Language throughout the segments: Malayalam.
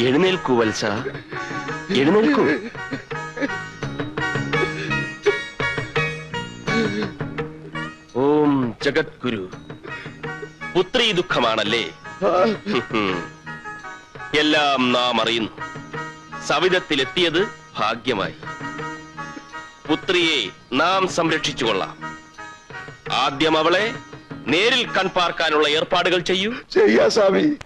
എഴുന്നേൽക്കൂ വത്സ എഴുന്നേൽക്കൂ. ഓം ജഗദ്ഗുരു. പുത്രീ ദുഃഖമാണല്ലേ? എല്ലാം നാം അറിയുന്നു. സവിധത്തിലെത്തിയത് ഭാഗ്യമായി. പുത്രിയെ നാം സംരക്ഷിച്ചുകൊള്ളാം. ആദ്യം അവളെ നേരിൽ കൺപാർക്കാനുള്ള ഏർപ്പാടുകൾ ചെയ്യൂ. ചെയ്യാ സ്വാമി.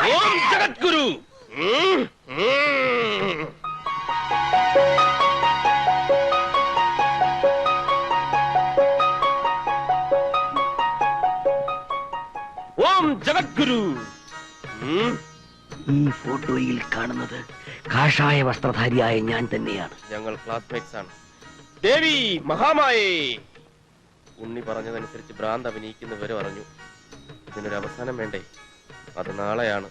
ഓം ജഗദ്ഗുരു. ഉം, ഉം. ഫോട്ടോയിൽ കാണുന്നത് കാഷായ വസ്ത്രധാരിയായ ഞാൻ തന്നെയാണ്. ഞങ്ങൾ ക്ലാസ്മേറ്റ്സ് ആണ്. ദേവി മഹാമായേ! ഉണ്ണി പറഞ്ഞതനുസരിച്ച് ഭ്രാന്ത് അഭിനയിക്കുന്നവരെ അറിഞ്ഞു ഇതിനൊരു അവസാനം വേണ്ടേ? അത് നാളെയാണ്.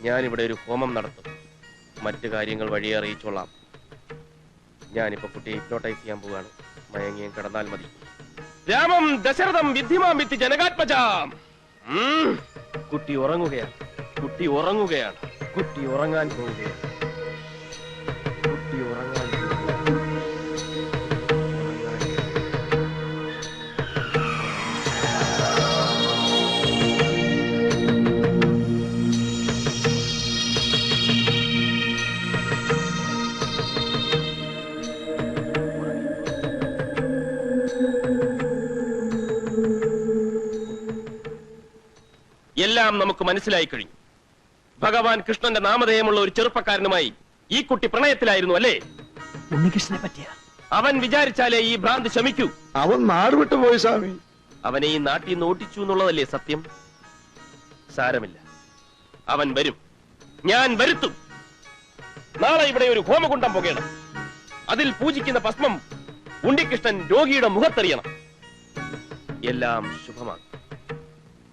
ഞാനിവിടെ ഒരു ഹോമം നടത്തും. മറ്റു കാര്യങ്ങൾ വഴിയെ അറിയിച്ചോളാം. ഞാനിപ്പോ കുട്ടിയെ ഹിപ്നോട്ടൈസ് ചെയ്യാൻ പോവുകയാണ് മയങ്ങിയും കിടന്നാൽ മതി. രാമം ദശരഥം വിദ്ധിമാം വിത്തി ജനകാത്മജാം. കുട്ടി ഉറങ്ങുകയാണ്. കുട്ടി ഉറങ്ങുകയാണ് കുട്ടി ഉറങ്ങാൻ പോവുകയാണ് കുട്ടി ഉറങ്ങാൻ. എല്ലാം നമുക്ക് മനസ്സിലായി കഴിഞ്ഞു ഭഗവാൻ കൃഷ്ണന്റെ നാമധേയമുള്ള ഒരു ചെറുപ്പക്കാരനുമായി ഈ കുട്ടി പ്രണയത്തിലായിരുന്നു അല്ലേ? ഉണ്ണികൃഷ്ണനെ പറ്റിയ? അവൻ വിചാരിച്ചാലേ ഈ ഭ്രാന്ത് ശമിക്കൂ. അവൻ നാടുവിട്ടു പോയി സ്വാമി. അവനെ ഈ നാട്ടിൽ നിന്ന് ഓട്ടിച്ചു എന്നുള്ളതല്ലേ സത്യം? സാരമില്ല. അവൻ വരും. ഞാൻ വരുത്തും. നാളെ ഇവിടെ ഒരു ഹോമകുണ്ടം പുകയണം. അതിൽ പൂജിക്കുന്ന ഭസ്മം ഉണ്ണികൃഷ്ണൻ രോഗിയുടെ മുഖത്തെറിയണം. എല്ലാം ശുഭമാണ്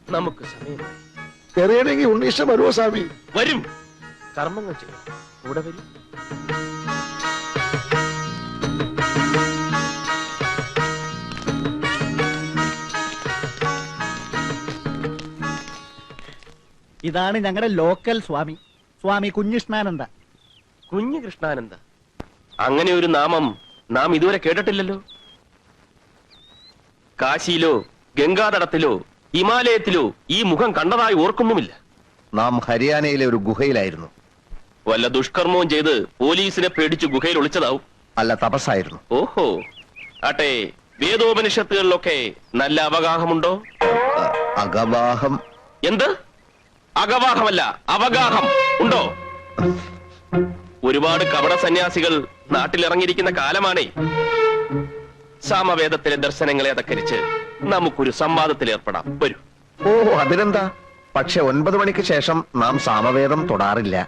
നമുക്ക് സമയമായി. എറിയണമെങ്കിൽ ഉണ്ണീഷ വരുമോ സ്വാമി? വരും. കർമ്മങ്ങൾ ചെയ്യണം. കൂടെ വരും. ഇതാണ് ഞങ്ങളുടെ ലോക്കൽ സ്വാമി. സ്വാമി കുഞ്ഞിഷ്ണാനന്ദ. കുഞ്ഞു കൃഷ്ണാനന്ദ അങ്ങനെ ഒരു നാമം നാം ഇതുവരെ കേട്ടിട്ടില്ലല്ലോ? കാശിയിലോ ഗംഗാതടത്തിലോ ഹിമാലയത്തിലോ ഈ മുഖം കണ്ടതായി ഓർക്കുന്നുമില്ല. നാം ഹരിയാനയിലെ ഒരു ഗുഹയിലായിരുന്നു. വല്ല ദുഷ്കർമ്മവും ചെയ്ത് പോലീസിനെ പേടിച്ച് ഗുഹയിൽ ഒളിച്ചതാവും. അല്ല തപസ്സായിരുന്നു. ഓഹോ. ആട്ടെ വേദോപനിഷത്തുകളിലൊക്കെ നല്ല അവഗാഹമുണ്ടോ? അകവാഹം അഗവാഹം. എന്ത്? അഗവാഹമല്ല അവഗാഹം. ഉണ്ടോ? ഒരുപാട് കപട സന്യാസികൾ നാട്ടിലിറങ്ങിയിരിക്കുന്ന കാലമാണേ. സാമവേദത്തിലെ ദർശനങ്ങളെ അതക്കരിച്ച് നമുക്കൊരു സംവാദത്തിൽ ഏർപ്പെടാം. വരൂ. ഓ അതിനെന്താ? പക്ഷെ ഒൻപത് മണിക്ക് ശേഷം നാം സാമവേദം തൊടാറില്ല.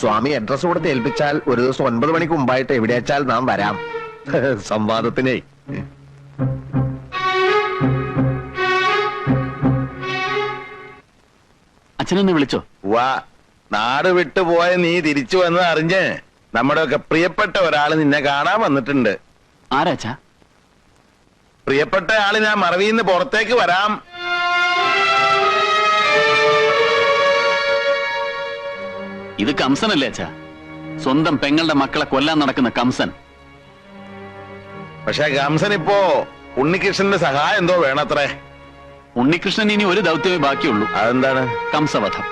സ്വാമി അഡ്രസ് കൊടുത്ത് ഏൽപ്പിച്ചാൽ ഒരു ദിവസം ഒൻപത് മണിക്ക് മുമ്പായിട്ട് എവിടെ വെച്ചാൽ നാം വരാം. സംവാദത്തിനേ. അച്ഛനെന്നെ വിളിച്ചോ? വാ നാട് വിട്ടു പോയ നീ തിരിച്ചു വന്നത് അറിഞ്ഞ് നമ്മുടെ ഒക്കെ പ്രിയപ്പെട്ട ഒരാൾ നിന്നെ കാണാൻ വന്നിട്ടുണ്ട്. ആരാ പ്രിയപ്പെട്ട ആൾ ഞാൻ നിന്ന് പുറത്തേക്ക് വരാം. ഇത് കംസനല്ലേ അച്ഛാ? സ്വന്തം പെങ്ങളുടെ മക്കളെ കൊല്ലാൻ നടക്കുന്ന കംസൻ. പക്ഷെ കംസൻ ഇപ്പോ ഉണ്ണികൃഷ്ണന്റെ സഹായം എന്തോ വേണത്രേ. ഉണ്ണികൃഷ്ണൻ ഇനി ഒരു ദൗത്യമേ ബാക്കിയുള്ളൂ. അതെന്താണ്? കംസവധം.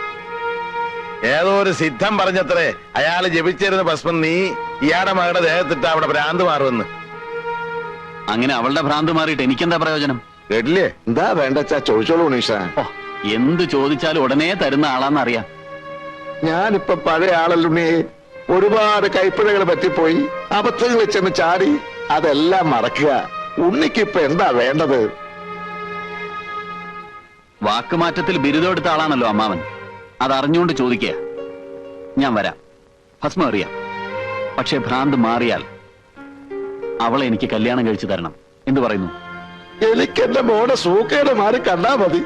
ഏതോ ഒരു സിദ്ധം പറഞ്ഞത്രേ. അയാൾ ജപിച്ചിരുന്ന ഭസ്മം നീ ഇയാടെ മകളുടെ ദേഹത്തിട്ട് അവിടെ ഭ്രാന്ത് മാറുമെന്ന്. അങ്ങനെ അവളുടെ ഭ്രാന്ത് മാറിയിട്ട് എനിക്കെന്താ പ്രയോജനം? കേട്ടില്ലേ? എന്താ വേണ്ട ചോദിച്ചോളൂ ഓ എന്ത് ചോദിച്ചാലും ഉടനെ തരുന്ന ആളാന്നറിയാം. ഞാനിപ്പൊ പഴയ ആളല്ലേ ഒരുപാട് കൈപ്പിഴകൾ പറ്റിപ്പോയി. അബദ്ധങ്ങളിൽ ചെന്ന് ചാടി. അതെല്ലാം മറക്കുക. ഉണ്ണിക്ക് ഇപ്പൊ എന്താ വേണ്ടത്? വാക്കുമാറ്റത്തിൽ ബിരുദം എടുത്ത ആളാണല്ലോ അമ്മാവൻ. അതറിഞ്ഞുകൊണ്ട് ചോദിക്കുക. ഞാൻ വരാം. ഭസ്മം അറിയാം പക്ഷെ ഭ്രാന്ത് മാറിയാൽ അവളെ എനിക്ക് കല്യാണം കഴിച്ചു തരണം. എന്ന് പറയുന്നു? എനിക്ക് എന്റെ മോടെ സൂക്കയുടെ മാറി കണ്ടാ മതി.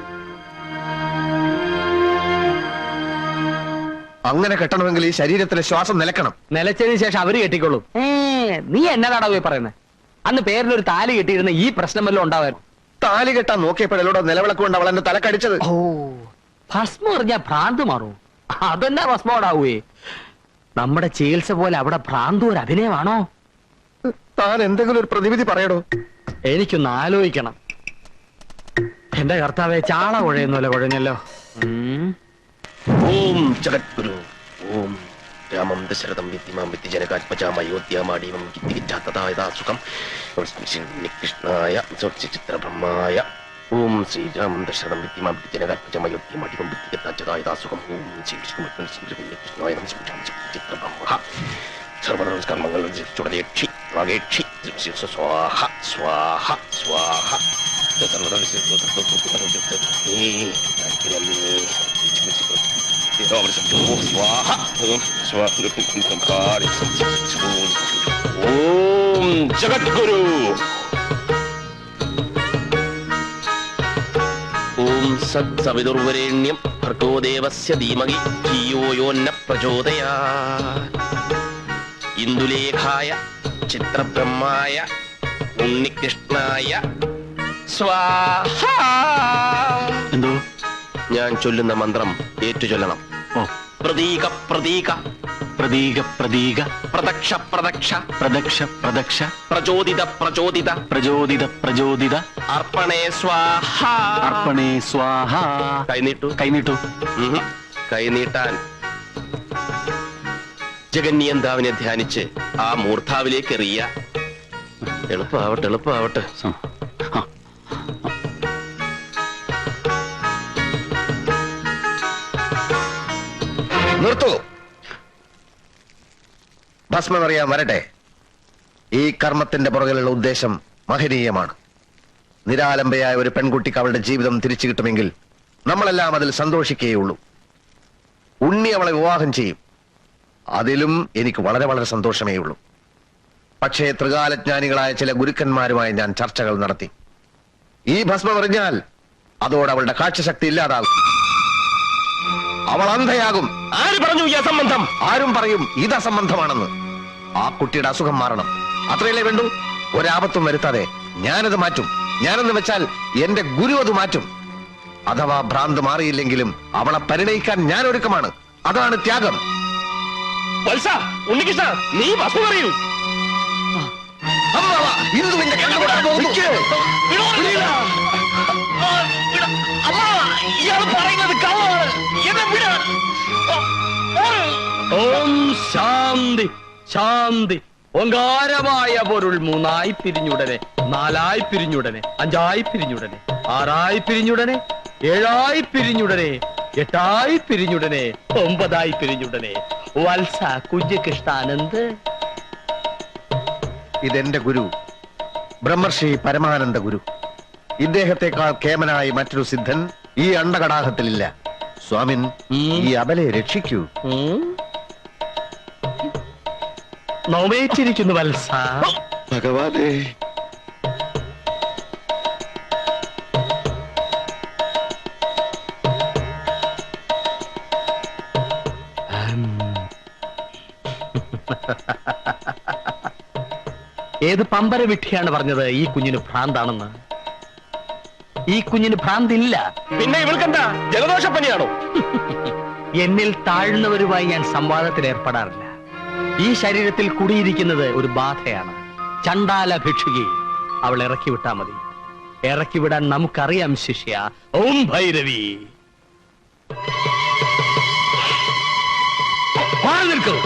അങ്ങനെ കെട്ടണമെങ്കിൽ ഈ ശരീരത്തിലെ ശ്വാസം നിലക്കണം. നിലച്ചതിന് ശേഷം അവർ കെട്ടിക്കോളൂ. ഏ നീ എന്നതാടാ പോയി പറയുന്നത് അന്ന് പേരിലൊരു താലി കെട്ടിയിരുന്ന ഈ പ്രശ്നം വല്ലതും ഉണ്ടാവായിരുന്നു താലി കെട്ടാൻ നോക്കിയപ്പോഴോ നിലവിളക്ക് കൊണ്ട് അവൾ എന്നെ തലക്കടിച്ചത് ഓ ഭസ്മം എറിഞ്ഞാ ഭ്രാന്ത് മാറും. അതെന്നാ ഭസ്മോടാവേ നമ്മുടെ ചികിത്സ പോലെ അവിടെ ഭ്രാന്ത് ഒരു അഭിനയമാണോ? താൻ എന്തെങ്കിലും ഒരു പ്രതിവിധി പറയടോ എനിക്കൊന്ന് ആലോചിക്കണം എന്റെ കർത്താവെ ചാള കുഴയുന്നല്ലോ കുഴഞ്ഞല്ലോ. ഓം ജഗദ്ഗുരു ഓം രാമം ദശരഥം വിദ്യമാം വിദ്യജനകാത്മജാമയോധ്യാമാടീവം കിത്തികിച്ചാത്തതായതാസുഖം കൃഷ്ണായ ചിത്രബ്രഹ്മായ ഓം ശ്രീരാമം ദശരഥം വിദ്യമാം വിദ്യജനകാത്മജാമയോധ്യമാടീവം വിദ്യകിത്താച്ചതായതാസുഖം ഓം ശ്രീ വിഷ്ണു ശ്രീകൃഷ്ണായ ചിത്രബ്രഹ്മ സർവനമസ്കർമ്മങ്ങൾ ചുടലേക്ഷി വാഗേക്ഷി സ്വാഹ സ്വാഹ സ്വാഹ. ഓം ജഗദ്ഗുരു ഓം സത് സവിതുർവരേണ്യം ഭർഗോദേവസ്യ ധീമഹി ധിയോ യോന്ന പ്രചോദയാ ഇന്ദുലേഖായ ചിത്രബ്രഹ്മായ ഉണ്ണികൃഷ്ണായ. സ്വാഹ. എന്തോ? ഞാൻ ചൊല്ലുന്ന മന്ത്രം ഏറ്റു ചൊല്ലണം ഓ. പ്രതീക പ്രതീക. പ്രതീക പ്രതീക. പ്രദക്ഷ പ്രദക്ഷ. പ്രദക്ഷ പ്രദക്ഷ. പ്രചോദിത പ്രചോദിത. പ്രചോദിത പ്രചോദിത. അർപ്പണേ സ്വാഹ. അർപ്പണേ സ്വാഹ. കൈനീട്ടു കൈനീട്ടു. കൈനീട്ടാൻ ജഗന്യന്താവിനെ ധ്യാനിച്ച് ആ മൂർധാവിലേക്ക് എറിയ. എളുപ്പാവട്ടെ എളുപ്പാവട്ടെ. നിർത്തു. ഭസ്മമറിയാൻ വരട്ടെ. ഈ കർമ്മത്തിന്റെ പുറകിലുള്ള ഉദ്ദേശം മഹനീയമാണ്. നിരാലംബയായ ഒരു പെൺകുട്ടിക്ക് അവളുടെ ജീവിതം തിരിച്ചു കിട്ടുമെങ്കിൽ നമ്മളെല്ലാം അതിൽ സന്തോഷിക്കുകയുള്ളൂ. ഉണ്ണി അവളെ വിവാഹം ചെയ്യും. അതിലും എനിക്ക് വളരെ വളരെ സന്തോഷമേ ഉള്ളൂ. പക്ഷേ ത്രികാലജ്ഞാനികളായ ചില ഗുരുക്കന്മാരുമായി ഞാൻ ചർച്ചകൾ നടത്തി. ഈ ഭസ്മം എറിഞ്ഞാൽ അതോടെ അവളുടെ കാഴ്ചശക്തി ഇല്ലാതാകും. അവൾ അന്ധയാകും. ആര് പറഞ്ഞു ഈ അസംബന്ധം? ആരും പറയും ഇത് അസംബന്ധമാണെന്ന്. ആ കുട്ടിയുടെ അസുഖം മാറണം. അത്രയല്ലേ വേണ്ടു? ഒരാപത്തും വരുത്താതെ ഞാനത് മാറ്റും. ഞാനെന്ന് വെച്ചാൽ എന്റെ ഗുരു അത് മാറ്റും. അഥവാ ഭ്രാന്ത് മാറിയില്ലെങ്കിലും അവളെ പരിണയിക്കാൻ ഞാൻ ഒരുക്കമാണ്. അതാണ് ത്യാഗം. വത്സ ഉണ്ണികൃഷ്ണ നീ വസ്തു പറയൂ അമ്മാവാ, ഇന്ദുവിന്റെ കണ്ണുകൊണ്ടാ വിട ഓം ശാന്തി ശാന്തി. ഓങ്കാരമായ പൊരുൾ മൂന്നായി പിരിഞ്ഞുടനെ നാലായി പിരിഞ്ഞുടനെ അഞ്ചായി പിരിഞ്ഞുടനെ ആറായി പിരിഞ്ഞുടനെ ഏഴായി പിരിഞ്ഞുടനെ എട്ടായി പിരിഞ്ഞുടനെ ഒമ്പതായി പിരിഞ്ഞുടനെ വത്സ കുഞ്ഞികൃഷ്ണാനന്ദ് ഇതെന്റെ ഗുരു ബ്രഹ്മർഷി പരമാനന്ദ ഗുരു. ഇദ്ദേഹത്തെക്കാൾ കേമനായി മറ്റൊരു സിദ്ധൻ ഈ അണ്ടകടാഹത്തിലില്ല. സ്വാമിൻ ഈ അബലെ രക്ഷിക്കൂ. നോമേറ്റിരിക്കുന്നു നോവേറ്റിരിക്കുന്നു വത്സ. ഭഗവാനെ ഏത് പമ്പര വിട്ടിയാണ് പറഞ്ഞത് ഈ കുഞ്ഞിന് ഭ്രാന്താണെന്ന്? ഈ കുഞ്ഞിന് ഭ്രാന്തില്ല. പിന്നെ ഇവൾക്കെന്താ? ജലദോഷപ്പനിയാണോ? എന്നിൽ താഴ്ന്നവരുമായി ഞാൻ സംവാദത്തിൽ ഏർപ്പെടാറില്ല. ഈ ശരീരത്തിൽ കുടിയിരിക്കുന്നത് ഒരു ബാധയാണ്. ചണ്ടാല ഭിക്ഷുകി. അവൾ ഇറക്കി വിട്ടാ മതി. ഇറക്കി വിടാൻ നമുക്കറിയാം ശിഷ്യ. ഓം ഭൈരവി. മാറി നിൽക്കൂ.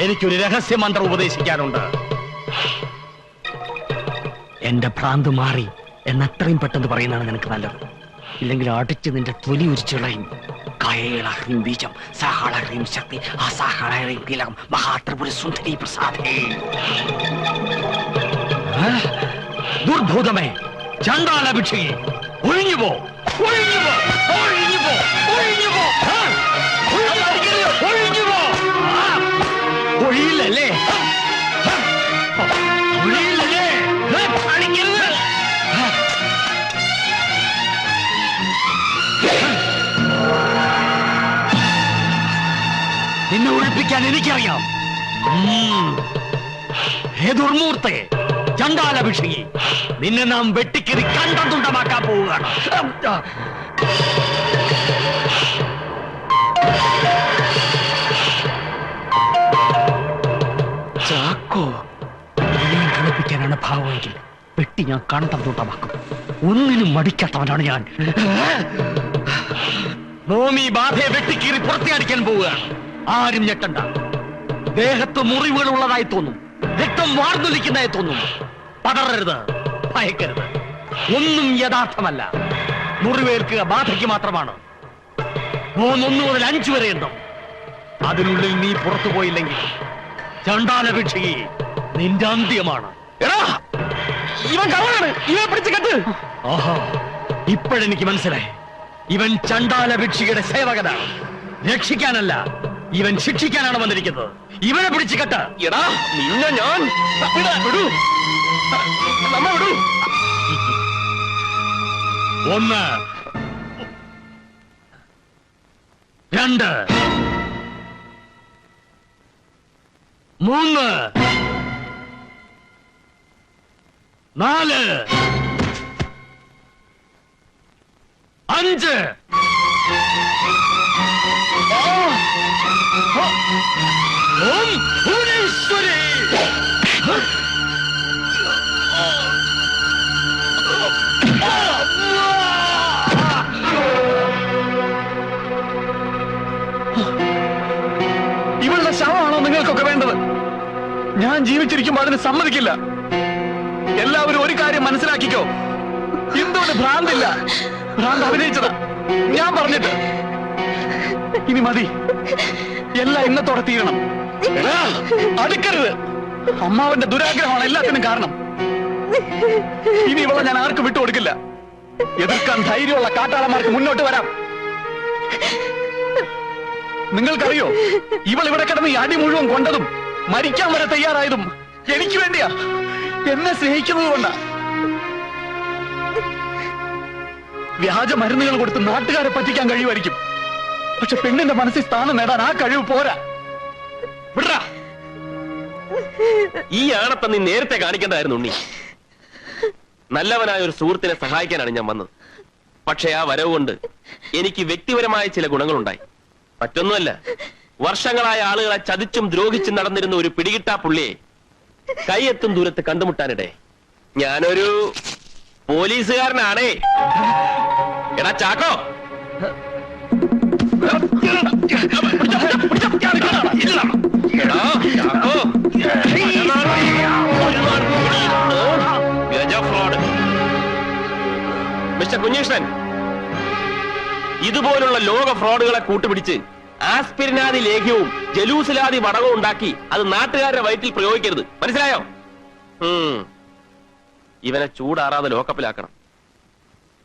എനിക്കൊരു രഹസ്യ മന്ത്രം ഉപദേശിക്കാനുണ്ട്. എന്റെ ഭ്രാന്ത് മാറി എന്നത്രയും പെട്ടെന്ന് പറയുന്നതാണ് നിനക്ക് നല്ലത്. ഇല്ലെങ്കിൽ അടിച്ച് നിന്റെ തൊലി ഉരിച്ചിളയും ബീജം സഹളഹ്രീം ശക്തി അസഹളഹ്രീം തിലകം മഹാത്രിപുര സുന്ദരി പ്രസാദേ? ദുർഭൂതമേ ചണ്ടാലഭിക്ഷയെ ഒഴിഞ്ഞു പോ എനിക്കറിയാം. ഉം. ഹേ ദുർമൂർത്തെ ചണ്ടാലഭിഷേകി നിന്നെ നാം വെട്ടിക്കറി കണ്ടതുണ്ടമാക്കാൻ പോവുകയാണ്. ചാക്കോ ഇനിയും കളിപ്പിക്കാനാണ് ഭാവമെങ്കിൽ വെട്ടി ഞാൻ കണ്ടതുണ്ടമാക്കും. ഒന്നിനും മടിക്കാത്തവനാണ് ഞാൻ. നോമി ബാധയെ വെട്ടിക്കീറി പുറത്തിയടിക്കാൻ പോവുകയാണ്. ആരും ഞെട്ടണ്ട. ദേഹത്ത് മുറിവുകൾ ഉള്ളതായി തോന്നും. രക്തം വാർന്നൊലിക്കുന്നതായി തോന്നും. പതറരുത് ഭയക്കരുത്. ഒന്നും യഥാർത്ഥമല്ല. മുറിവേൽക്കുക ബാധയ്ക്ക് മാത്രമാണ്. മൂന്നൊന്നു മുതൽ അഞ്ചു വരെ എണ്ണം. അതിനുള്ളിൽ നീ പുറത്തു പോയില്ലെങ്കിൽ ചണ്ടാലഭിക്ഷകി നിന്റെ അന്ത്യമാണ്. ഇവൻ കെട്ട്. ഇപ്പോഴെനിക്ക് മനസ്സിലായി. ഇവൻ ചണ്ടാലഭിക്ഷിയുടെ സേവകത രക്ഷിക്കാനല്ല ഇവൻ ശിക്ഷിക്കാനാണ് വന്നിരിക്കുന്നത്. ഇവനെ പിടിച്ചു കെട്ട്. എടാ നിന്നെ ഞാൻ വിടാ, നമ്മ വിടൂ. ഒന്ന്. രണ്ട്. മൂന്ന്. നാല്. അഞ്ച്. ഓം ഭുവനേശ്വരി. ഇവളുടെ ശവമാണോ നിങ്ങൾക്കൊക്കെ വേണ്ടത്? ഞാൻ ജീവിച്ചിരിക്കുമ്പോ അതിന് സമ്മതിക്കില്ല. എല്ലാവരും ഒരു കാര്യം മനസ്സിലാക്കിക്കോ. എന്തുകൊണ്ട് ഭ്രാന്തില്ല. ഭ്രാന്ത് അഭിനയിച്ചതാ ഞാൻ പറഞ്ഞിട്ട്. ഇനി മതി. എല്ലാം ഇന്നത്തോടെ തീരണം. അടുക്കരുത്. അമ്മാവന്റെ ദുരാഗ്രഹമാണ് എല്ലാത്തിനും കാരണം. ഇനി ഇവളെ ഞാൻ ആർക്കും വിട്ടുകൊടുക്കില്ല എതിർക്കാൻ ധൈര്യമുള്ള കാട്ടാളന്മാർക്ക് മുന്നോട്ട് വരാം. നിങ്ങൾക്കറിയോ? ഇവൾ ഇവിടെ കിടന്ന് ഈ അടി മുഴുവൻ കൊണ്ടതും മരിക്കാൻ വരെ തയ്യാറായതും എനിക്ക് വേണ്ടിയാ. എന്നെ സ്നേഹിക്കുന്നത് കൊണ്ടാ. വ്യാജ മരുന്നുകൾ കൊടുത്ത് നാട്ടുകാരെ പറ്റിക്കാൻ കഴിയുമായിരിക്കും. പക്ഷെ പെണ്ണിന്റെ മനസ്സിൽ സ്ഥാനം നേടാൻ ആ കഴിവ് പോരാ. വിടാ ഈ ആണത്തെ നീ നേരത്തെ കാണിക്കേണ്ടായിരുന്നു ഉണ്ണി. നല്ലവനായ ഒരു സുഹൃത്തിനെ സഹായിക്കാനാണ് ഞാൻ വന്നത്. പക്ഷെ ആ വരവ് കൊണ്ട് എനിക്ക് വ്യക്തിപരമായ ചില ഗുണങ്ങളുണ്ടായി. മറ്റൊന്നുമല്ല വർഷങ്ങളായ ആളുകളെ ചതിച്ചും ദ്രോഹിച്ചും നടന്നിരുന്ന ഒരു പിടികിട്ടാ പുള്ളിയെ കൈയെത്തും ദൂരത്ത് കണ്ടുമുട്ടാനിടെ. ഞാനൊരു പോലീസുകാരനാണേ. എടാ ചാക്കോ. മിസ്റ്റർ കുഞ്ഞീഷ്ണൻ ഇതുപോലുള്ള ലോക ഫ്രോഡുകളെ കൂട്ടുപിടിച്ച് ആസ്പിരിനാദി ലേഖ്യവും ജലൂസിലാദി വടകവും ഉണ്ടാക്കി അത് നാട്ടുകാരുടെ വയറ്റിൽ പ്രയോഗിക്കരുത്. മനസ്സിലായോ. ഇവനെ ചൂടാറാതെ ലോക്കപ്പിലാക്കണം.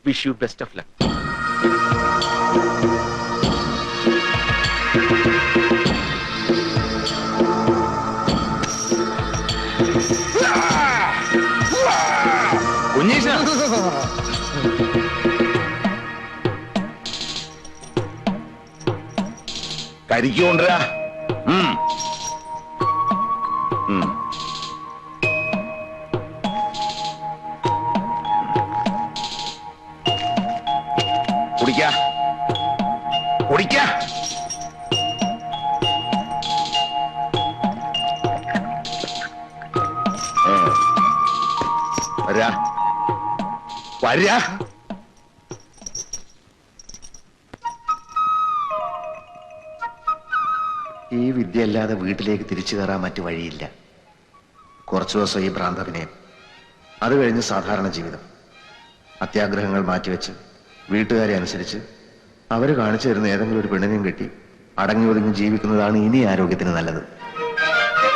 Wish you best of luck കരിക്ക് കൊണ്ടുവരാ. കുടിക്ക. കുടിക്ക. വരാ. വരാ. ഈ വിദ്യ അല്ലാതെ വീട്ടിലേക്ക് തിരിച്ചു കയറാൻ മറ്റു വഴിയില്ല. കുറച്ചു ദിവസം ഈ ഭ്രാന്തഭിനയം അത് കഴിഞ്ഞ് സാധാരണ ജീവിതം. അത്യാഗ്രഹങ്ങൾ മാറ്റിവെച്ച് വീട്ടുകാരെ അനുസരിച്ച് അവർ കാണിച്ചു തരുന്ന ഏതെങ്കിലും ഒരു പെണ്ണിനെയും കെട്ടി അടങ്ങി ഒതുങ്ങി ജീവിക്കുന്നതാണ് ഇനി ആരോഗ്യത്തിന് നല്ലത്.